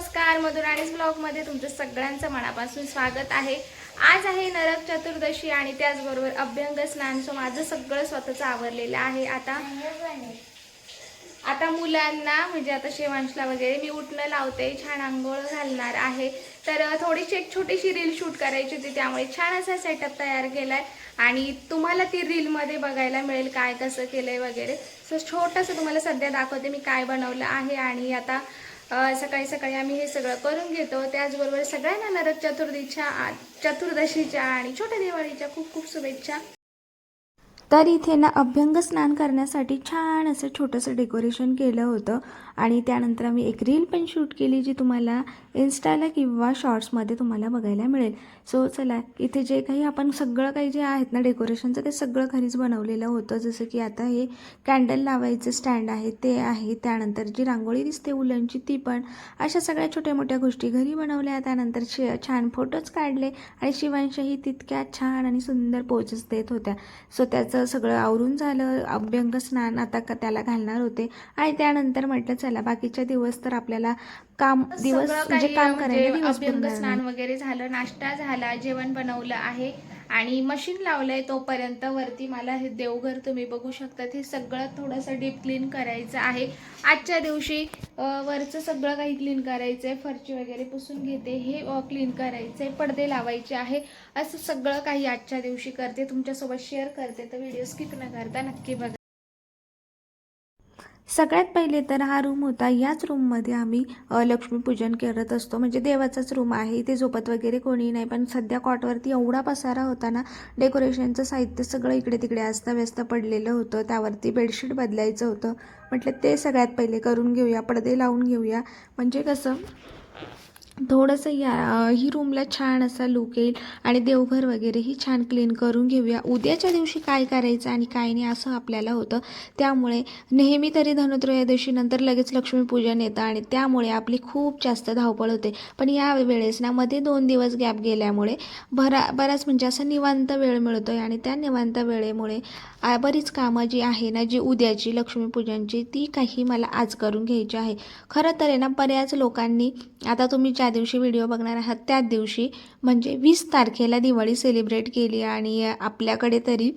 नमस्कार मधुराणीज ब्लॉगमध्ये तुमचं सगळ्यांचं मनापासून स्वागत आहे. आज आहे नरक चतुर्दशी आणि त्याचबरोबर अभ्यंग स्नान सो माझं सगळं स्वतःचं आवरलेलं आहे. आता आता मुलांना म्हणजे आता शेवांशला वगैरे मी उठणं लावते छान आंघोळ घालणार आहे. तर थोडीशी एक छोटीशी रील शूट करायची होती त्यामुळे छान असा सेटअप तयार केलाय. आणि तुम्हाला ती रीलमध्ये बघायला मिळेल काय कसं केलंय वगैरे. सो छोटंसं तुम्हाला सध्या दाखवते मी काय बनवलं आहे. आणि आता सकाळी सकाळी आम्ही हे सगळं करून घेतो. त्याचबरोबर सगळ्यांना नरक चतुर्दीच्या आ- चतुर्दशीच्या आणि छोट्या दिवाळीच्या खूप खूप शुभेच्छा. तर इथे ना अभ्यंग स्नान करण्यासाठी छान असं छोटंसं डेकोरेशन केलं होतं. आणि त्यानंतर आम्ही एक रील पण शूट केली जी तुम्हाला इन्स्टाला किंवा शॉर्ट्समध्ये तुम्हाला बघायला मिळेल. सो चला इथे जे काही आपण सगळं काही जे आहेत ना डेकोरेशनचं ते सगळं घरीच बनवलेलं होतं. जसं की आता हे कॅन्डल लावायचं स्टँड आहे ते आहे. त्यानंतर जी रांगोळी दिसते उलनची ती पण. अशा सगळ्या छोट्या मोठ्या गोष्टी घरी बनवल्या. त्यानंतर शे छान फोटोज काढले. आणि शिवांशही तितक्या छान आणि सुंदर पोचेस देत होत्या. सो त्याचं सगळं आवरून झालं. अभ्यंग स्नान आता क- त्याला घालणार होते. आणि त्यानंतर म्हटलं चला बाकीच्या दिवस तर आपल्याला काम दिवस म्हणजे काम म्हणजे करायला स्नान. वगैरे झालं नाश्ता झाला जेवण बनवलं आहे. आणि मशीन लावलंय तोपर्यंत वरती मला हे देवघर तुम्ही बघू शकता हे सगळं थोडंसं डीप क्लीन करायचं आहे. आजच्या दिवशी वरचं सगळं काही क्लीन करायचं आहे फरची वगैरे पुसून घेते. हे क्लीन करायचं आहे पडदे लावायचे आहे. असं सगळं काही आजच्या दिवशी करते. तुमच्यासोबत शेअर करते. तर व्हिडिओ स्किप न करता नक्की बघा. सगळ्यात पहिले तर हा रूम होता. याच रूममध्ये आम्ही लक्ष्मीपूजन करत असतो. म्हणजे देवाचाच रूम आहे. इथे झोपत वगैरे कोणी नाही. पण सध्या कॉटवरती एवढा पसारा होता ना डेकोरेशनचं साहित्य सगळं इकडे तिकडे अस्ताव्यस्त पडलेलं होतं. त्यावरती बेडशीट बदलायचं होतं. म्हटलं ते सगळ्यात पहिले करून घेऊया. पडदे लावून घेऊया. म्हणजे कसं थोडंसं या ही रूमला छान असा लुक येईल आणि देवघर वगैरेही छान क्लीन करून घेऊया. उद्याच्या दिवशी काय करायचं आणि काय नाही असं आपल्याला होतं. त्यामुळे नेहमी तरी धनुत्रयोदशी नंतर लगेच लक्ष्मीपूजन येतं आणि त्यामुळे आपली खूप जास्त धावपळ होते. पण या वेळेस ना मध्ये दोन दिवस गॅप गेल्यामुळे भरा बराच म्हणजे असं निवांत वेळ मिळतो आहे आणि त्या निवांत वेळेमुळे बरीच कामं जी आहे ना जी उद्याची लक्ष्मीपूजनची ती काही मला आज करून घ्यायची आहे. खरं तर आहे ना बऱ्याच लोकांनी आता तुम्ही ज्या दिवशी व्हिडिओ बघणार आहात त्याच दिवशी म्हणजे वीस तारखेला दिवाळी सेलिब्रेट केली आणि आपल्याकडे तरी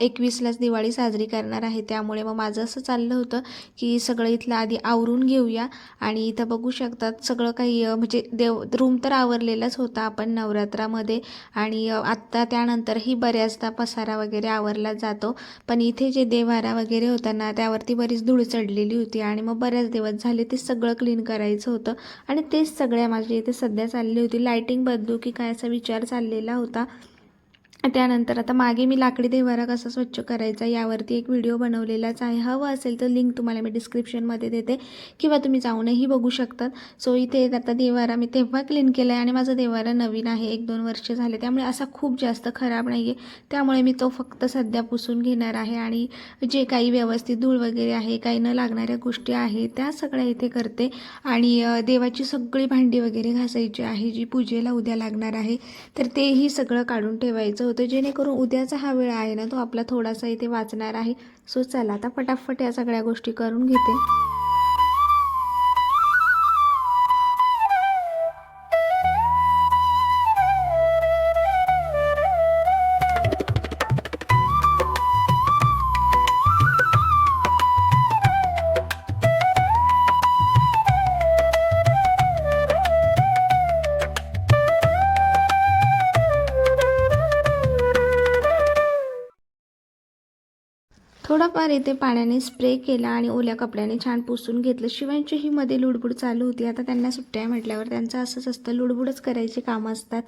एकवीसलाच दिवाळी साजरी करणार आहे. त्यामुळे मग माझं असं चाललं होतं की सगळं इथलं आधी आवरून घेऊया. आणि इथं बघू शकतात सगळं काही म्हणजे देव रूम तर आवरलेलाच होता आपण नवरात्रामध्ये. आणि आत्ता त्यानंतरही बऱ्याचदा पसारा वगैरे आवरला जातो. पण इथे जे देवारा वगैरे होता ना त्यावरती बरीच धूळ चढलेली होती. आणि मग बऱ्याच दिवस झाले ते सगळं क्लीन करायचं होतं. आणि तेच सगळ्या माझ्या इथे सध्या चालली होती. लायटिंग बदलू की काय असा विचार चाललेला होता. त्यानंतर आता मागे मी लाकडी देवारा कसा स्वच्छ करायचा यावरती एक व्हिडिओ बनवलेलाच आहे. हवं असेल तर लिंक तुम्हाला मी डिस्क्रिप्शनमध्ये देते किंवा तुम्ही जाऊनही बघू शकतात. सो इथे आता देवारा मी तेव्हा क्लीन केला आहे आणि माझा देवारा नवीन आहे. एक दोन वर्ष झाले. त्यामुळे असा खूप जास्त खराब नाही आहे त्यामुळे मी तो फक्त सध्या पुसून घेणार आहे आणि जे काही व्यवस्थित धूळ वगैरे आहे काही न लागणाऱ्या गोष्टी आहेत त्या सगळ्या इथे करते. आणि देवाची सगळी भांडी वगैरे घासायची आहे जी पूजेला उद्या लागणार आहे. तर तेही सगळं काढून ठेवायचं होतं जेणेकरून उद्याचा हा वेळ आहे ना तो आपला थोडासा इथे वाचणार आहे. सो चला आता फटाफट या सगळ्या गोष्टी करून घेते. थोडाफार येथे पाण्याने स्प्रे केला आणि ओल्या कपड्याने छान पुसून घेतलं. शिवांचीही मध्ये लुडबुड चालू होती. आता त्यांना सुट्ट्या म्हटल्यावर त्यांचं असंच असतं. लुडबुडच करायची कामं असतात.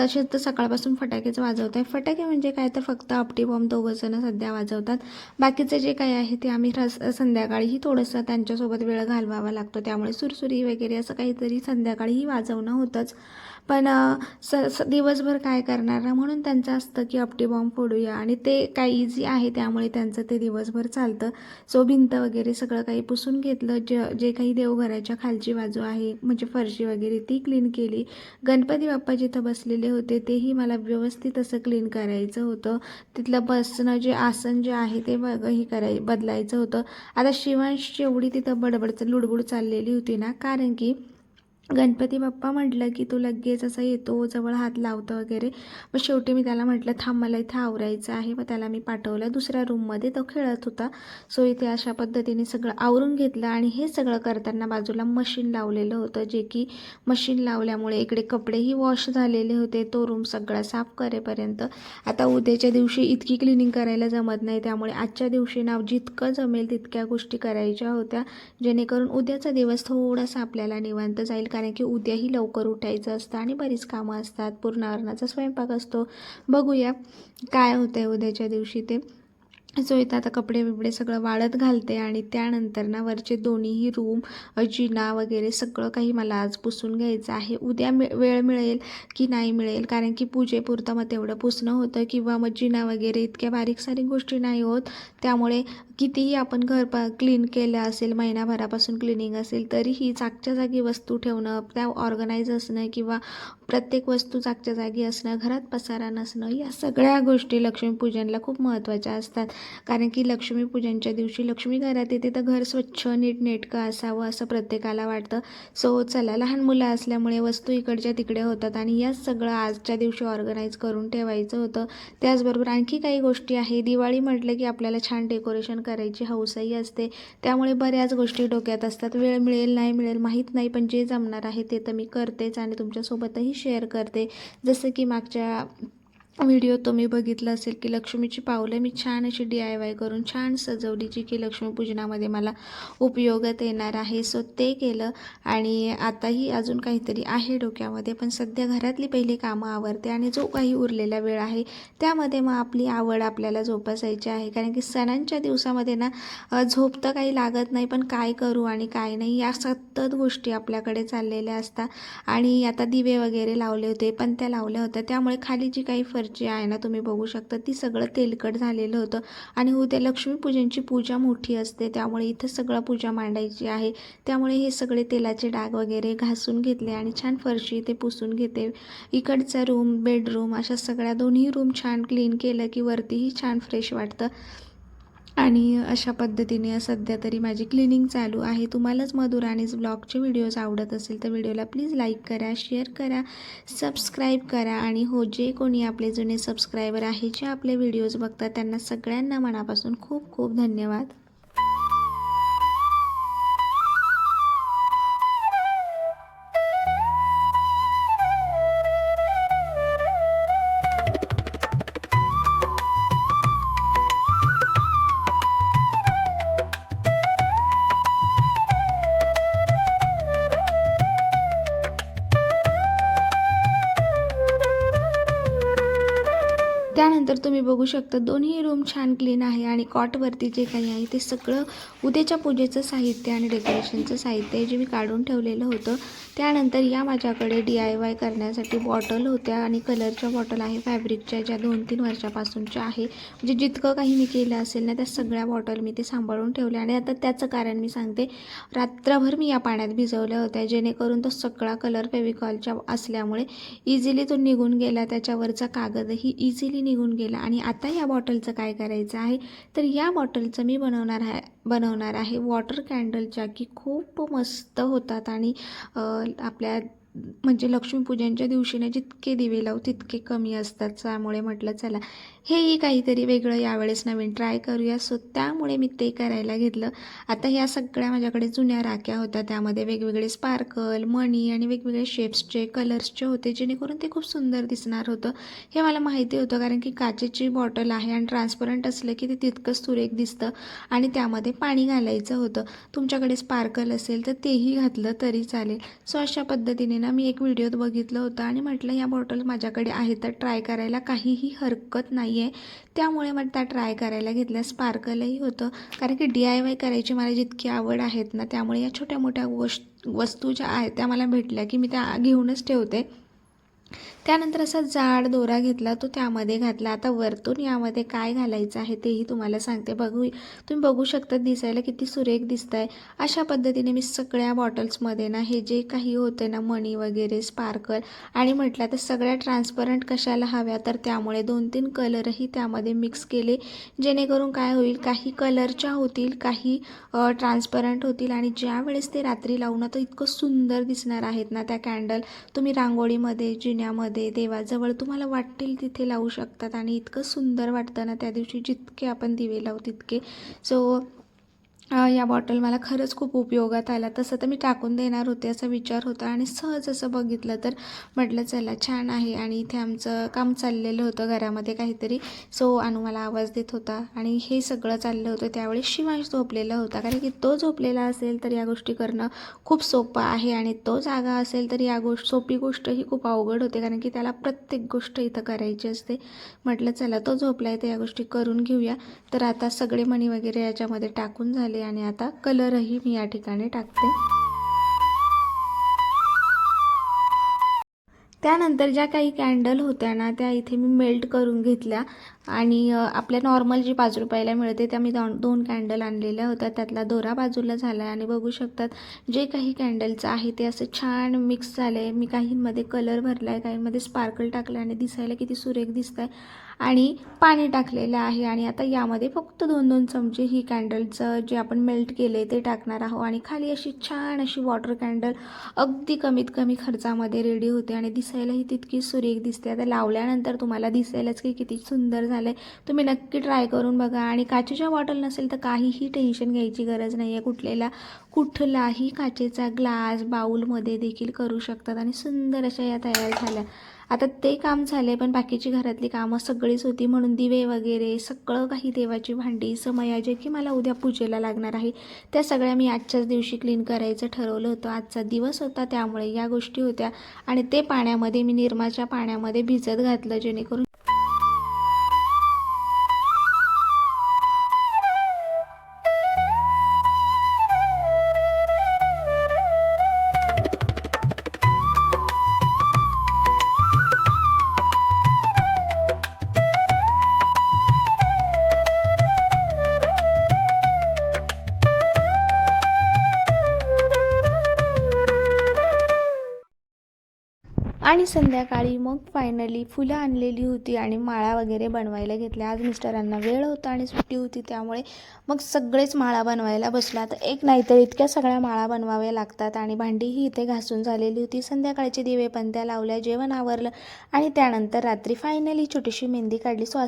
तसेच तर सकाळपासून फटाकेच वाजवत आहे फटाके म्हणजे काय? तर फक्त आपटी बॉम्ब दोघंजणं सध्या वाजवतात. बाकीचं जे काही आहे ते आम्ही रस संध्याकाळीही थोडंसं त्यांच्यासोबत वेळ घालवावा लागतो. त्यामुळे सुरसुरी वगैरे असं काहीतरी संध्याकाळीही वाजवणं होतंच. पण स स दिवसभर काय करणार ना म्हणून त्यांचं असतं की अपटी बॉम्ब फोडूया. आणि ते काही इझी आहे त्यामुळे त्यांचं ते दिवसभर चालतं. सो भिंत वगैरे सगळं काही पुसून घेतलं. ज जे काही देवघराच्या खालची बाजू आहे म्हणजे फरशी वगैरे ती क्लीन केली. गणपती बाप्पा जिथं बसलेले होते तेही मला व्यवस्थित असं क्लीन करायचं होतं. तिथलं बसणं जे आसन जे आहे ते बघही हे कराय बदलायचं होतं. आता शिवांश जेवढी तिथं बडबड लुडबुड चाललेली होती ना कारण की गणपती बाप्पा म्हटलं की तो लगेच असा येतो जवळ हात लावतो वगैरे. मग शेवटी मी त्याला म्हटलं थांब मला इथं आवरायचं आहे. मग त्याला मी पाठवलं. दुसऱ्या रूममध्ये तो खेळत होता. सो इथे अशा पद्धतीने सगळं आवरून घेतलं आणि हे सगळं करताना बाजूला मशीन लावलेलं होतं जे की मशीन लावल्यामुळे इकडे कपडेही वॉश झालेले होते. तो रूम सगळा साफ करेपर्यंत. आता उद्याच्या दिवशी इतकी क्लिनिंग करायला जमत नाही त्यामुळे आजच्या दिवशी नाव जितकं जमेल तितक्या गोष्टी करायच्या होत्या. जेणेकरून उद्याचा दिवस थोडासा आपल्याला निवांत जाईल. कारण की उद्याही लवकर उठायचं असतं आणि बरीच कामं असतात. पूर्णावरणाचा स्वयंपाक असतो. बघूया काय होतं आहे उद्याच्या दिवशी ते. सो इथं आता कपडे बिपडे सगळं वाळत घालते आणि त्यानंतर ना वरचे दोन्हीही रूम जिना वगैरे सगळं काही मला आज पुसून घ्यायचं आहे. उद्या मिळ वेळ मिळेल की नाही मिळेल? कारण की पूजेपुरतं मग तेवढं पुसणं होतं किंवा मग जिना वगैरे इतक्या बारीक सारीक गोष्टी नाही होत. त्यामुळे कितीही आपण घर पा क्लीन केलं असेल महिनाभरापासून क्लिनिंग असेल तरीही जागच्या जागी वस्तू ठेवणं त्या ऑर्गनाईज असणं किंवा प्रत्येक वस्तू जागच्या जागी असणं घरात पसारा नसणं या सगळ्या गोष्टी लक्ष्मीपूजनला खूप महत्त्वाच्या असतात. कारण की लक्ष्मीपूजनच्या दिवशी लक्ष्मी घरात येते तर घर स्वच्छ नीटनेटकं असावं असं प्रत्येकाला वाटतं. सो चला लहान मुलं असल्यामुळे वस्तू इकडच्या तिकडे होतात आणि याच सगळं आजच्या दिवशी ऑर्गनाईज करून ठेवायचं होतं. त्याचबरोबर आणखी काही गोष्टी आहे. दिवाळी म्हटलं की आपल्याला छान डेकोरेशन करायची हौसही असते. त्यामुळे बऱ्याच गोष्टी डोक्यात असतात. वेळ मिळेल नाही मिळेल माहीत नाही पण जे जमणार आहे ते तर मी करतेच आणि तुमच्यासोबतही शेअर करते. जसं की मागच्या व्हिडिओ तुम्ही बघितलं असेल की लक्ष्मीची पावलं मी छान अशी डी आय वाय करून छान सजवली जी की लक्ष्मीपूजनामध्ये मला उपयोगात येणार आहे. सो ते केलं आणि आताही अजून काहीतरी आहे डोक्यामध्ये पण सध्या घरातली पहिली कामं आवरते आणि जो काही उरलेला वेळ आहे त्यामध्ये मग आपली आवड आपल्याला जोपासायची आहे. कारण की सणांच्या दिवसामध्ये ना झोप तर काही लागत नाही पण काय करू आणि काय नाही या सतत गोष्टी आपल्याकडे चाललेल्या असतात. आणि आता दिवे वगैरे लावले होते पण त्या लावल्या होत्या त्यामुळे खाली जी काही जी आहे ना तुम्ही बघू शकता ती सगळं तेलकट झालेलं होतं. आणि हो, उद्या लक्ष्मीपूजनची पूजा मोठी असते. त्यामुळे इथं सगळं पूजा मांडायची आहे. त्यामुळे हे सगळे तेलाचे डाग वगैरे घासून घेतले आणि छान फरशी ते पुसून घेते. इकडचा रूम बेडरूम अशा सगळ्या दोन्ही रूम छान क्लीन केलं की वरतीही छान फ्रेश वाटतं. आणि अशा पद्धतीने सध्या तरी माझी क्लिनिंग चालू आहे. तुम्हालाच मधुर आणि ब्लॉगचे व्हिडिओज आवडत असेल तर व्हिडिओला प्लीज लाईक करा शेअर करा सबस्क्राईब करा आणि हो जे कोणी आपले जुने सबस्क्रायबर आहे जे आपले व्हिडिओज बघतात त्यांना सगळ्यांना मनापासून खूप खूप धन्यवाद. त्यानंतर तुम्ही बघू शकता दोन्ही रूम छान क्लीन आहे आणि कॉटवरती जे काही आहे ते सगळं उद्याच्या पूजेचं साहित्य आणि डेकोरेशनचं साहित्य जे मी काढून ठेवलेलं होतं. त्यानंतर या माझ्याकडे डी आय वाय करण्यासाठी बॉटल होत्या आणि कलरच्या बॉटल आहे फॅब्रिकच्या ज्या दोन तीन वर्षापासूनच्या आहे. म्हणजे जितकं काही मी केलं असेल ना त्या सगळ्या बॉटल मी ते सांभाळून ठेवल्या आणि आता त्याचं कारण मी सांगते. रात्रभर मी या पाण्यात भिजवल्या होत्या जेणेकरून तो सगळा कलर फेविकॉलच्या असल्यामुळे इझिली तो निघून गेला. त्याच्यावरचा कागदही इझिली निघून गेला. आणि आता या बॉटलचं काय करायचं आहे? तर या बॉटलचं मी बनवणार आहे बनवणार आहे वॉटर कॅन्डल ज्या की खूप मस्त होतात आणि आपल्या म्हणजे लक्ष्मीपूजनच्या दिवशी ना जितके दिवे लावू तितके कमी असतात. त्यामुळे म्हटलं चला हेही काहीतरी वेगळं यावेळेस नवीन ट्राय करूया. सो त्यामुळे मी ते करायला घेतलं. आता ह्या सगळ्या माझ्याकडे जुन्या राख्या होत्या. त्यामध्ये वेगवेगळे स्पार्कल मणी आणि वेगवेगळे शेप्सचे कलर्सचे होते जेणेकरून ते खूप सुंदर दिसणार होतं. हे मला माहिती होतं कारण की काचेची बॉटल आहे आणि ट्रान्सपरंट असलं की ते तितकंच सुरेख दिसतं आणि त्यामध्ये पाणी घालायचं होतं. तुमच्याकडे स्पार्कल असेल तर तेही घातलं तरी चालेल. सो अशा पद्धतीने ना मी एक व्हिडिओत बघितलं होतं आणि म्हटलं या बॉटल माझ्याकडे आहे तर ट्राय करायला काहीही हरकत नाही. आहे त्यामुळे मग त्या ट्राय करायला घेतल्या स्पार्कलही होतं. कारण की डी आय वाय करायची मला जितकी आवड आहेत ना त्यामुळे या छोट्या मोठ्या गोष्ट वस्तू ज्या आहेत त्या मला भेटल्या की मी त्या घेऊनच ठेवते. त्यानंतर असा जाड दोरा घेतला तो त्यामध्ये घातला. आता वरतून यामध्ये काय घालायचं आहे तेही तुम्हाला सांगते. बघू तुम्ही बघू शकता दिसायला किती सुरेख दिसत आहे अशा पद्धतीने मी सगळ्या बॉटल्समध्ये ना हे जे काही होते ना मणी वगैरे स्पार्कल आणि म्हटलं तर सगळ्या ट्रान्सपरंट कशाला हव्या तर त्यामुळे दोन तीन कलरही त्यामध्ये मिक्स केले. जेणेकरून काय होईल काही कलरच्या होतील काही ट्रान्सपरंट होतील आणि ज्यावेळेस ते रात्री लावून तर इतकं सुंदर दिसणार आहेत ना त्या कॅन्डल. तुम्ही रांगोळीमध्ये जिन्यामध्ये देवाजवळ तुम्हाला वाटतील तिथे लावू शकतात. आणि इतकं सुंदर वाटतं ना त्या दिवशी जितके आपण दिवे लावू तितके. सो या बॉटल मला खरंच खूप उपयोगात आला. तसं तर मी टाकून देणार होते असा विचार होता आणि सहज असं बघितलं तर म्हटलं चला छान आहे. आणि इथे आमचं काम चाललेलं होतं घरामध्ये काहीतरी. सो अनु मला आवाज देत होता आणि हे सगळं चाललं होतं. त्यावेळी शिवांश झोपलेला होता. कारण की तो झोपलेला असेल तर या गोष्टी करणं खूप सोपं आहे आणि तो जागा असेल तर या गोष्ट सोपी गोष्ट ही खूप अवघड होते. कारण की त्याला प्रत्येक गोष्ट इथं करायची असते. म्हटलं चला तो झोपला आहे तर या गोष्टी करून घेऊया. तर आता सगळे मणी वगैरे याच्यामध्ये टाकून झाले. आणि आता कलरही मी या ठिकाणी टाकते. त्यानंतर ज्या काही कॅन्डल होत्या ना त्या इथे मी मेल्ट करून घेतल्या. आणि आपल्या नॉर्मल जी पाच रुपयाला मिळते त्या मी दोन दोन कॅन्डल आणलेल्या होत्या. त्यातला दोरा बाजूला झाला आहे आणि बघू शकतात जे काही कॅन्डलचं आहे ते असं छान मिक्स झालं आहे मी काहींमध्ये कलर भरला आहे काहींमध्ये स्पार्कल टाकलं आणि दिसायला किती सुरेख दिसत आहे आणि पाणी टाकलेलं आहे आणि आता यामध्ये फक्त दोन दोन चमचे ही कॅन्डलचं जे आपण मेल्ट केले ते टाकणार आहोत. आणि खाली अशी छान अशी वॉटर कॅन्डल अगदी कमीत कमी खर्चामध्ये रेडी होते आणि दिसायलाही तितकी सुरेख दिसते. आता लावल्यानंतर तुम्हाला दिसायलाच की किती सुंदर झालं आहे तुम्ही नक्की ट्राय करून बघा. आणि काचेच्या बॉटल नसेल तर काहीही टेन्शन घ्यायची गरज नाही आहे कुठलेला कुठलाही काचेचा ग्लास बाऊलमध्ये देखील करू शकतात. आणि सुंदर अशा या तयार झाल्या. आता ते काम झाले पण बाकीची घरातली कामं सगळीच होती. म्हणून दिवे वगैरे सगळं काही देवाची भांडी समया जे की मला उद्या पूजेला लागणार आहे त्या सगळ्या मी आजच्याच दिवशी क्लीन करायचं ठरवलं होतं. आजचा दिवस होता त्यामुळे या गोष्टी होत्या. आणि ते पाण्यामध्ये मी निरमाच्या पाण्यामध्ये भिजत घातलं जेणेकरून आणि संध्याकाळी मग फायनली फुलं आणलेली होती आणि माळा वगैरे बनवायला घेतल्या. आज मिस्टरांना वेळ होता आणि सुट्टी होती त्यामुळे मग सगळेच माळा बनवायला बसला. तर एक नाही तर इतक्या सगळ्या माळा बनवाव्या लागतात आणि भांडीही इथे घासून झालेली होती. संध्याकाळचे दिवे पंत्या लावल्या जेवण आवरलं आणि त्यानंतर रात्री फायनली छोटीशी मेहंदी काढली. सो